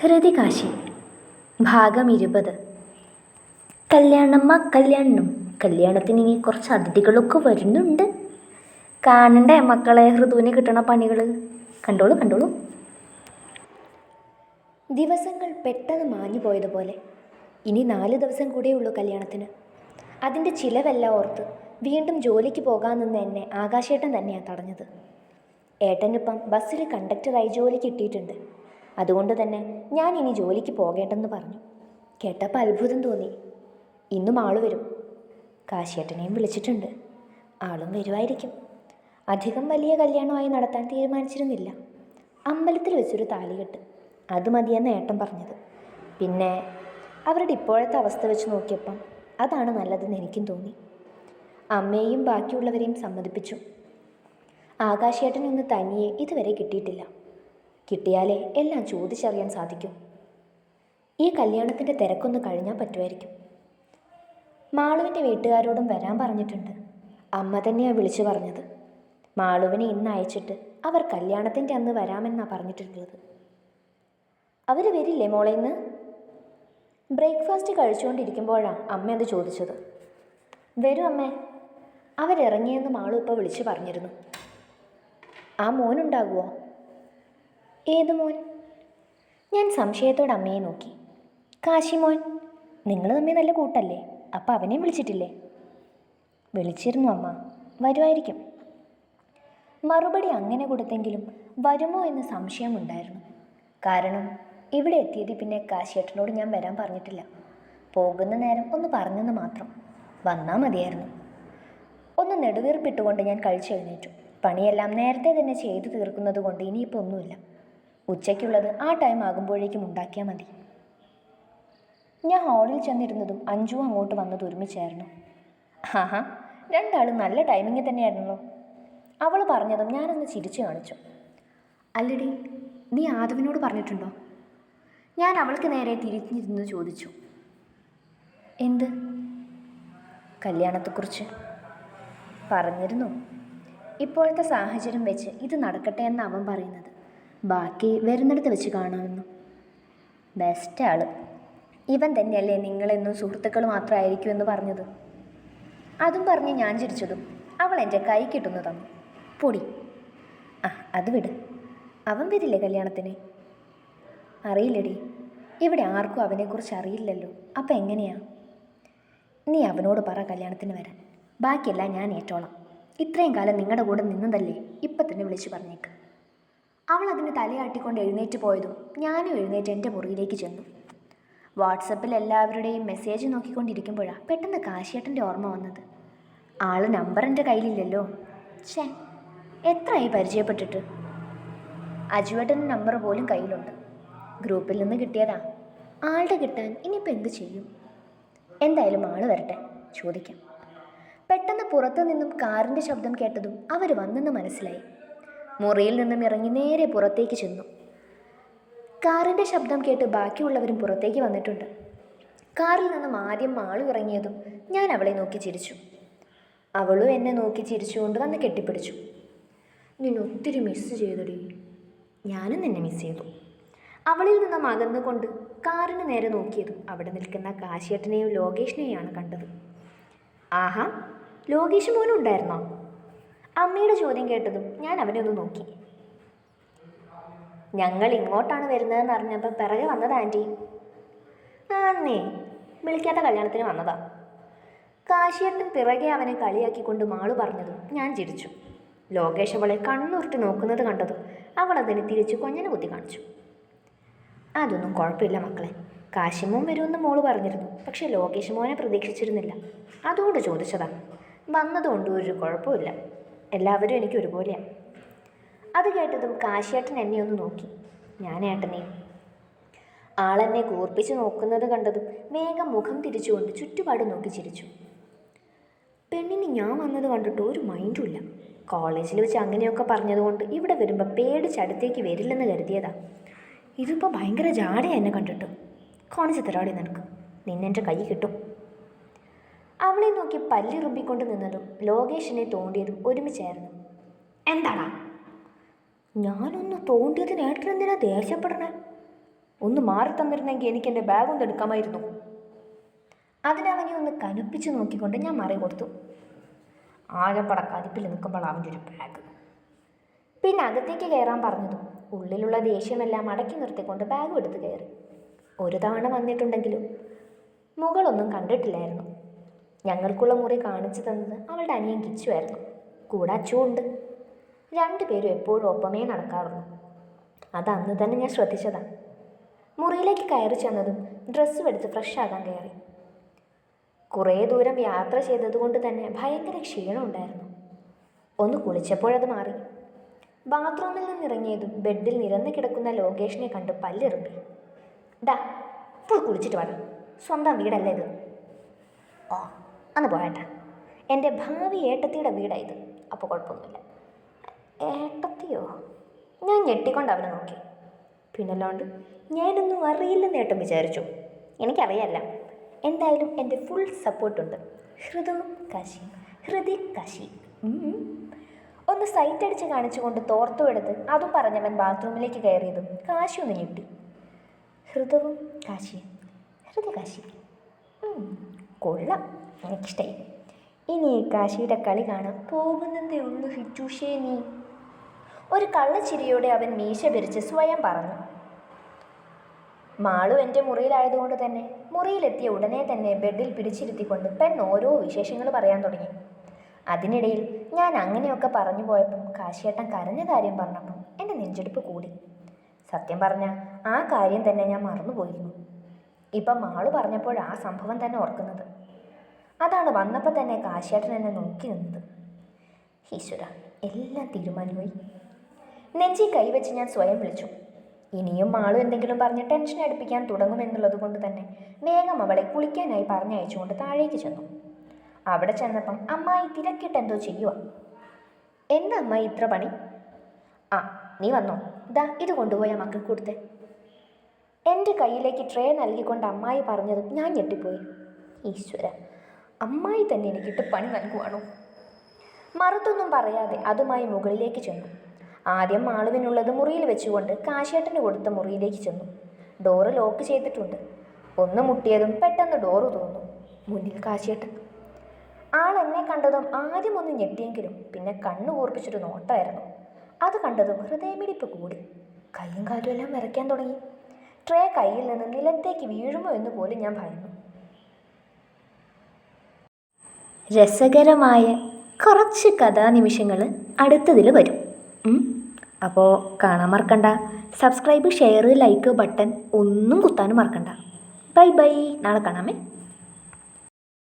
ഹൃതികാശി ഭാഗം ഇരുപത്. കല്യാണമ്മ കല്യാണം. കല്യാണത്തിന് ഇനി കുറച്ച് അതിഥികളൊക്കെ വരുന്നുണ്ട്. കാണണ്ടേ മക്കളെ? ഹൃദുവിന് കിട്ടണ പണികൾ കണ്ടോളൂ കണ്ടോളൂ. ദിവസങ്ങൾ പെട്ടെന്ന് മാഞ്ഞു പോയതുപോലെ. ഇനി നാല് ദിവസം കൂടെ ഉള്ളൂ കല്യാണത്തിന്. അതിന്റെ ചിലവെല്ലാം ഓർത്ത് വീണ്ടും ജോലിക്ക് പോകാമെന്ന് എന്നെ ആകാശേട്ടൻ തന്നെയാണ് തടഞ്ഞത്. ഏട്ടനിപ്പം ബസ്സിൽ കണ്ടക്ടറായി ജോലി കിട്ടിയിട്ടുണ്ട്. അതുകൊണ്ട് തന്നെ ഞാൻ ഇനി ജോലിക്ക് പോകേണ്ടെന്ന് പറഞ്ഞു. കേട്ടപ്പോൾ അത്ഭുതം തോന്നി. ഇന്നും ആൾ വരും. കാശിയേട്ടനെയും വിളിച്ചിട്ടുണ്ട്. ആളും വരുമായിരിക്കും. അധികം വലിയ കല്യാണമായി നടത്താൻ തീരുമാനിച്ചിരുന്നില്ല. അമ്പലത്തിൽ വെച്ചൊരു താലികെട്ട്. അത് മതിയെന്ന് ഏട്ടൻ പറഞ്ഞത്. പിന്നെ അവരുടെ ഇപ്പോഴത്തെ അവസ്ഥ വെച്ച് നോക്കിയപ്പം അതാണ് നല്ലതെന്ന് എനിക്കും തോന്നി. അമ്മയെയും ബാക്കിയുള്ളവരെയും സമ്മതിപ്പിച്ചു. ആകാശേട്ടനൊന്ന് തനിയെ ഇതുവരെ കിട്ടിയിട്ടില്ല. കിട്ടിയാലേ എല്ലാം ചോദിച്ചറിയാൻ സാധിക്കും. ഈ കല്യാണത്തിന്റെ തിരക്കൊന്ന് കഴിഞ്ഞാൽ പറ്റുമായിരിക്കും. മാളുവിന്റെ വീട്ടുകാരോടും വരാൻ പറഞ്ഞിട്ടുണ്ട്. അമ്മ തന്നെയാണ് വിളിച്ചു പറഞ്ഞത്. മാളുവിനെ ഇന്ന് അയച്ചിട്ട് അവർ കല്യാണത്തിന്റെ അന്ന് വരാമെന്നാണ് പറഞ്ഞിട്ടുള്ളത്. അവർ വരില്ലേ മോളെ ഇന്ന്? ബ്രേക്ക്ഫാസ്റ്റ് കഴിച്ചുകൊണ്ടിരിക്കുമ്പോഴാണ് അമ്മ അത് ചോദിച്ചത്. വരും അമ്മേ. അവരിറങ്ങിയെന്ന് മാളു ഇപ്പോൾ വിളിച്ചു പറഞ്ഞിരുന്നു. ആ മോനുണ്ടാകുമോ ഏത് മോൻ? ഞാൻ സംശയത്തോടെ അമ്മയെ നോക്കി. കാശി മോൻ നിങ്ങൾ തമ്മിൽ നല്ല കൂട്ടല്ലേ? അപ്പം അവനെയും വിളിച്ചിട്ടില്ലേ? വിളിച്ചിരുന്നു അമ്മ. വരുമായിരിക്കും. മറുപടി അങ്ങനെ കൊടുത്തെങ്കിലും വരുമോ എന്ന് സംശയമുണ്ടായിരുന്നു. കാരണം ഇവിടെ എത്തിയത് പിന്നെ കാശിയേട്ടനോട് ഞാൻ വരാൻ പറഞ്ഞിട്ടില്ല. പോകുന്ന നേരം ഒന്ന് പറഞ്ഞെന്ന് മാത്രം. വന്നാൽ മതിയായിരുന്നു. ഒന്ന് നെടുവീർപ്പിട്ടുകൊണ്ട് ഞാൻ കഴിച്ചെഴുന്നേറ്റു പണിയെല്ലാം നേരത്തെ തന്നെ ചെയ്തു തീർക്കുന്നത് കൊണ്ട് ഇനിയിപ്പോൾ ഒന്നുമില്ല. ഉച്ചയ്ക്കുള്ളത് ആ ടൈം ആകുമ്പോഴേക്കും ഉണ്ടാക്കിയാൽ മതി. ഞാൻ ഹാളിൽ ചെന്നിരുന്നതും അഞ്ചു അങ്ങോട്ട് വന്നത് ഒരുമിച്ചായിരുന്നു. ആഹാ രണ്ടാളും നല്ല ടൈമിങ്ങിൽ തന്നെയായിരുന്നല്ലോ. അവൾ പറഞ്ഞതും ഞാനൊന്ന് ചിരിച്ചു കാണിച്ചു. അല്ലടി നീ ആദവിനോട് പറഞ്ഞിട്ടുണ്ടോ? ഞാൻ അവൾക്ക് നേരെ തിരിഞ്ഞിരുന്ന് ചോദിച്ചു. എന്ത്? കല്യാണത്തെക്കുറിച്ച്? പറഞ്ഞിരുന്നു. ഇപ്പോഴത്തെ സാഹചര്യം വെച്ച് ഇത് നടക്കട്ടെ എന്ന് അവൻ പറയുന്നത്. ബാക്കി വരുന്നിടത്ത് വെച്ച് കാണാമെന്നു. ബെസ്റ്റ് ആൾ. ഇവൻ തന്നെയല്ലേ നിങ്ങളെന്നും സുഹൃത്തുക്കൾ മാത്രമായിരിക്കും എന്ന് പറഞ്ഞത്. അതും പറഞ്ഞ് ഞാൻ ചിരിച്ചതും അവൾ എന്റെ കൈ കിട്ടുന്നു തന്നു. പൊടി. ആ അത് വിട്. അവൻ വരില്ലേ കല്യാണത്തിന്? അറിയില്ലടി. ഇവിടെ ആർക്കും അവനെക്കുറിച്ച് അറിയില്ലല്ലോ. അപ്പം എങ്ങനെയാ? നീ അവനോട് പറ കല്യാണത്തിന് വരാൻ. ബാക്കിയെല്ലാം ഞാൻ ഏറ്റോളാം. ഇത്രയും കാലം നിങ്ങളുടെ കൂടെ നിന്നതല്ലേ ഇപ്പം തന്നെ വിളിച്ചു പറഞ്ഞേക്ക്. അവൾ അതിന് തലയാട്ടിക്കൊണ്ട് എഴുന്നേറ്റ് പോയതും ഞാനും എഴുന്നേറ്റ് എന്റെ മുറിയിലേക്ക് ചെന്നു. വാട്സപ്പിൽ എല്ലാവരുടെയും മെസ്സേജ് നോക്കിക്കൊണ്ടിരിക്കുമ്പോഴാണ് പെട്ടെന്ന് കാശിയേട്ടന്റെ ഓർമ്മ വന്നത്. ആൾ നമ്പർ എന്റെ കയ്യിലില്ലല്ലോ. ഛേ എത്രയായി പരിചയപ്പെട്ടിട്ട്? അജുവേട്ടന്റെ നമ്പർ പോലും കയ്യിലുണ്ട്. ഗ്രൂപ്പിൽ നിന്ന് കിട്ടിയതാ. ആളുടെ കിട്ടാൻ ഇനിയിപ്പോൾ എന്ത് ചെയ്യും? എന്തായാലും ആൾ വരട്ടെ ചോദിക്കാം. പെട്ടെന്ന് പുറത്തു നിന്നും കാറിന്റെ ശബ്ദം കേട്ടതും അവർ വന്നെന്ന് മനസ്സിലായി. മുറിയിൽ നിന്നും ഇറങ്ങി നേരെ പുറത്തേക്ക് ചെന്നു. കാറിന്റെ ശബ്ദം കേട്ട് ബാക്കിയുള്ളവരും പുറത്തേക്ക് വന്നിട്ടുണ്ട്. കാറിൽ നിന്നും ആദ്യം മാളു ഇറങ്ങിയതും ഞാൻ അവളെ നോക്കി ചിരിച്ചു. അവളും എന്നെ നോക്കി ചിരിച്ചുകൊണ്ട് വന്ന് കെട്ടിപ്പിടിച്ചു. നിന്നെ ഒത്തിരി മിസ് ചെയ്തടി. ഞാനും നിന്നെ മിസ് ചെയ്തു. അവളിൽ നിന്നും അകന്നുകൊണ്ട് കാറിന് നേരെ നോക്കിയതും അവിടെ നിൽക്കുന്ന കാശിയേട്ടനെയും ലോകേഷിനെയാണ് കണ്ടത്. ആഹാ ലോകേഷ് മോനും ഉണ്ടായിരുന്നോ അമ്മയുടെ ചോദ്യം കേട്ടതും ഞാൻ അവനെ ഒന്ന് നോക്കി. ഞങ്ങൾ ഇങ്ങോട്ടാണ് വരുന്നതെന്ന് അറിഞ്ഞപ്പോൾ പിറകെ വന്നതാ ആന്റി. ആന്നേ വിളിക്കാത്ത കല്യാണത്തിന് വന്നതാ. കാശിയേട്ടൻ പിറകെ അവനെ കളിയാക്കിക്കൊണ്ട് മാളു പറഞ്ഞതും ഞാൻ ചിരിച്ചു. ലോകേഷ് അവളെ കണ്ണുരുട്ടി നോക്കുന്നത് കണ്ടതും അവൾ അതിനെ തിരിച്ച് കൊഞ്ഞനെ കുത്തി കാണിച്ചു. അതൊന്നും കുഴപ്പമില്ല മക്കളെ. കാശിമോൻ വരുമെന്ന് മോൾ പറഞ്ഞിരുന്നു. പക്ഷേ ലോകേഷ് മോനെ പ്രതീക്ഷിച്ചിരുന്നില്ല. അതുകൊണ്ട് ചോദിച്ചതാണ് വന്നതുകൊണ്ട് ഒരു കുഴപ്പമില്ല എല്ലാവരും എനിക്ക് ഒരുപോലെയാണ് അത് കേട്ടതും കാശിയേട്ടൻ എന്നെ ഒന്ന് നോക്കി. ഞാൻ ഏട്ടനെയും ആളെന്നെ കൂർപ്പിച്ച് നോക്കുന്നത് കണ്ടതും വേഗം മുഖം തിരിച്ചുകൊണ്ട് ചുറ്റുപാട് നോക്കി ചിരിച്ചു. പെണ്ണിന് ഞാൻ വന്നത് കണ്ടിട്ട് ഒരു മൈൻഡുമില്ല. കോളേജിൽ വെച്ച് അങ്ങനെയൊക്കെ പറഞ്ഞതുകൊണ്ട് ഇവിടെ വരുമ്പോൾ പേടിച്ച് അടുത്തേക്ക് വരില്ലെന്ന് കരുതിയതാ. ഇതിപ്പോൾ ഭയങ്കര ജാടയാണ് എന്നെ കണ്ടിട്ട്. കാണിച്ചു തരാടി നിനക്ക്. നിന്നെന്റെ കൈ കിട്ടും. അവളെ നോക്കി പല്ലിറുമ്പിക്കൊണ്ട് നിന്നതും ലോകേഷിനെ തോണ്ടിയതും ഒരുമിച്ചായിരുന്നു. എന്താടാ? ഞാനൊന്ന് തോണ്ടിയതിന് ഏട്ടനെന്തിനാ ദേഷ്യപ്പെടണേ? ഒന്ന് മാറി തന്നിരുന്നെങ്കിൽ എനിക്ക് എന്റെ ബാഗ് ഒന്ന് എടുക്കാമായിരുന്നു. അതിനവനെ ഒന്ന് കനുപ്പിച്ച് നോക്കിക്കൊണ്ട് ഞാൻ മറി കൊടുത്തു. ആകെപ്പട കനുപ്പിൽ നിൽക്കുമ്പോൾ അവന്റെ ഒരു ബാഗ് പിന്നെ അകത്തേക്ക് കയറാൻ പറഞ്ഞതും ഉള്ളിലുള്ള ദേഷ്യമെല്ലാം അടക്കി നിർത്തിക്കൊണ്ട് ബാഗും എടുത്ത് കയറി. ഒരു തവണ വന്നിട്ടുണ്ടെങ്കിലും മുകളൊന്നും കണ്ടിട്ടില്ലായിരുന്നു. ഞങ്ങൾക്കുള്ള മുറി കാണിച്ചു തന്നത് അവളുടെ അനിയൻ കിച്ചുവായിരുന്നു കൂടെ അച്ചുണ്ട് രണ്ടുപേരും എപ്പോഴും ഒപ്പമേ നടക്കാറുള്ളൂ. അത് അന്ന് തന്നെ ഞാൻ ശ്രദ്ധിച്ചതാണ് മുറിയിലേക്ക് കയറി ചെന്നതും ഡ്രസ്സ് എടുത്ത് ഫ്രഷ് കയറി. കുറേ ദൂരം യാത്ര ചെയ്തതുകൊണ്ട് തന്നെ ഭയങ്കര ക്ഷീണം ഉണ്ടായിരുന്നു. ഒന്ന് കുളിച്ചപ്പോഴത് മാറി. ബാത്റൂമിൽ നിന്നിറങ്ങിയതും ബെഡിൽ നിരന്ന് കിടക്കുന്ന ലോകേഷിനെ കണ്ട് പല്ലിറുമ്പി ഡാ ഫുൾ കുളിച്ചിട്ട് വേണം സ്വന്തം വീടല്ലേ ഇത്? ഓ അന്ന് പോയേട്ടാ എന്റെ ഭാവി ഏട്ടത്തിയുടെ വീടായത് അപ്പോൾ കുഴപ്പമൊന്നുമില്ല. ഏട്ടത്തിയോ? ഞാൻ ഞെട്ടിക്കൊണ്ട് അവനെ നോക്കി. പിന്നല്ലാണ്ട് ഞാനൊന്നും അറിയില്ലെന്ന് ഏട്ടൻ വിചാരിച്ചു. എനിക്കറിയല്ല. എന്തായാലും എന്റെ ഫുൾ സപ്പോർട്ടുണ്ട്. ഹൃദവും കാശി ഹൃദയ കാശി. ഒന്ന് സൈറ്റ് അടിച്ച് കാണിച്ചുകൊണ്ട് തോർത്തു എടുത്ത് അതും പറഞ്ഞവൻ ബാത്റൂമിലേക്ക് കയറിയതും കാശി ഒന്ന് ഞെട്ടി. ഹൃദവും കാശി ഹൃദയ കാശി. കൊള്ളാം. എനിക്കിഷ്ടായി ഇനി കാശിയുടെ കളി കാണാൻ പോകുന്നതേ ഉള്ളൂ ഹിറ്റുഷേ നീ ഒരു കള്ളച്ചിരിയോടെ അവൻ മീശ പിരിച്ച് സ്വയം പറഞ്ഞു. മാളു എന്റെ മുറിയിലായതുകൊണ്ട് തന്നെ മുറിയിലെത്തിയ ഉടനെ തന്നെ ബെഡിൽ പിടിച്ചിരുത്തിക്കൊണ്ട് പെണ്ണ് ഓരോ വിശേഷങ്ങൾ പറയാൻ തുടങ്ങി. അതിനിടയിൽ ഞാൻ അങ്ങനെയൊക്കെ പറഞ്ഞു പോയപ്പം കാശിയേട്ടൻ കരഞ്ഞ കാര്യം പറഞ്ഞപ്പം എന്റെ നെഞ്ചെടുപ്പ് കൂടി. സത്യം പറഞ്ഞാൽ ആ കാര്യം തന്നെ ഞാൻ മറന്നുപോയിരുന്നു. ഇപ്പം മാളു പറഞ്ഞപ്പോൾ ആ സംഭവം തന്നെ ഓർക്കുന്നത്. അതാണ് വന്നപ്പോൾ തന്നെ കാശേട്ടൻ എന്നെ നോക്കി നിന്നത്. ഈശ്വര എല്ലാം തീരുമാനമായി. നെഞ്ചി കൈവച്ച് ഞാൻ സ്വയം വിളിച്ചു. ഇനിയും ആളും എന്തെങ്കിലും പറഞ്ഞ് ടെൻഷൻ അടുപ്പിക്കാൻ തുടങ്ങുമെന്നുള്ളത് കൊണ്ട് തന്നെ വേഗം അവളെ കുളിക്കാനായി പറഞ്ഞയച്ചുകൊണ്ട് താഴേക്ക് ചെന്നു. അവിടെ ചെന്നപ്പം അമ്മായി തിരക്കിട്ട് എന്തോ ചെയ്യുക എന്താ അമ്മായി ഇത്ര പണി? ആ നീ വന്നോ. ദാ ഇത് കൊണ്ടുപോയി മക്കൾ മക്കൾക്ക് കൊടുത്തേ. എന്റെ കയ്യിലേക്ക് ട്രേ നൽകിക്കൊണ്ട് അമ്മായി പറഞ്ഞതും ഞാൻ ഞെട്ടിപ്പോയി. ഈശ്വര അമ്മായി തന്നെ എനിക്കിട്ട് പണി നൽകുവാണോ? മറുത്തൊന്നും പറയാതെ അതുമായി മുകളിലേക്ക് ചെന്നു. ആദ്യം മാളുവിനുള്ളത് മുറിയിൽ വെച്ചുകൊണ്ട് കാശേട്ടന് കൊടുത്ത മുറിയിലേക്ക് ചെന്നു. ഡോറ് ലോക്ക് ചെയ്തിട്ടുണ്ട്. ഒന്ന് മുട്ടിയതും പെട്ടെന്ന് ഡോറ് തുറന്നു. മുന്നിൽ കാശേട്ടൻ ആൾ എന്നെ കണ്ടതും ആദ്യം ഒന്ന് ഞെട്ടിയെങ്കിലും പിന്നെ കണ്ണു കൂർപ്പിച്ചൊരു നോട്ടമായിരുന്നു അത് കണ്ടതും ഹൃദയമിടിപ്പ് കൂടി. കൈയും കാലും എല്ലാം വിറയ്ക്കാൻ തുടങ്ങി. ട്രേ കയ്യിൽ നിന്ന് നിലത്തേക്ക് വീഴുമോ എന്ന് പോലും ഞാൻ ഭയന്നു. രസകരമായ കുറച്ച് കഥാനിമിഷങ്ങൾ അടുത്തതിൽ വരും. അപ്പോൾ കാണാൻ മറക്കണ്ട. സബ്സ്ക്രൈബ് ഷെയർ ലൈക്ക് ബട്ടൺ ഒന്നും കുത്താനും മറക്കണ്ട. ബൈ ബൈ നാളെ കാണാമേ.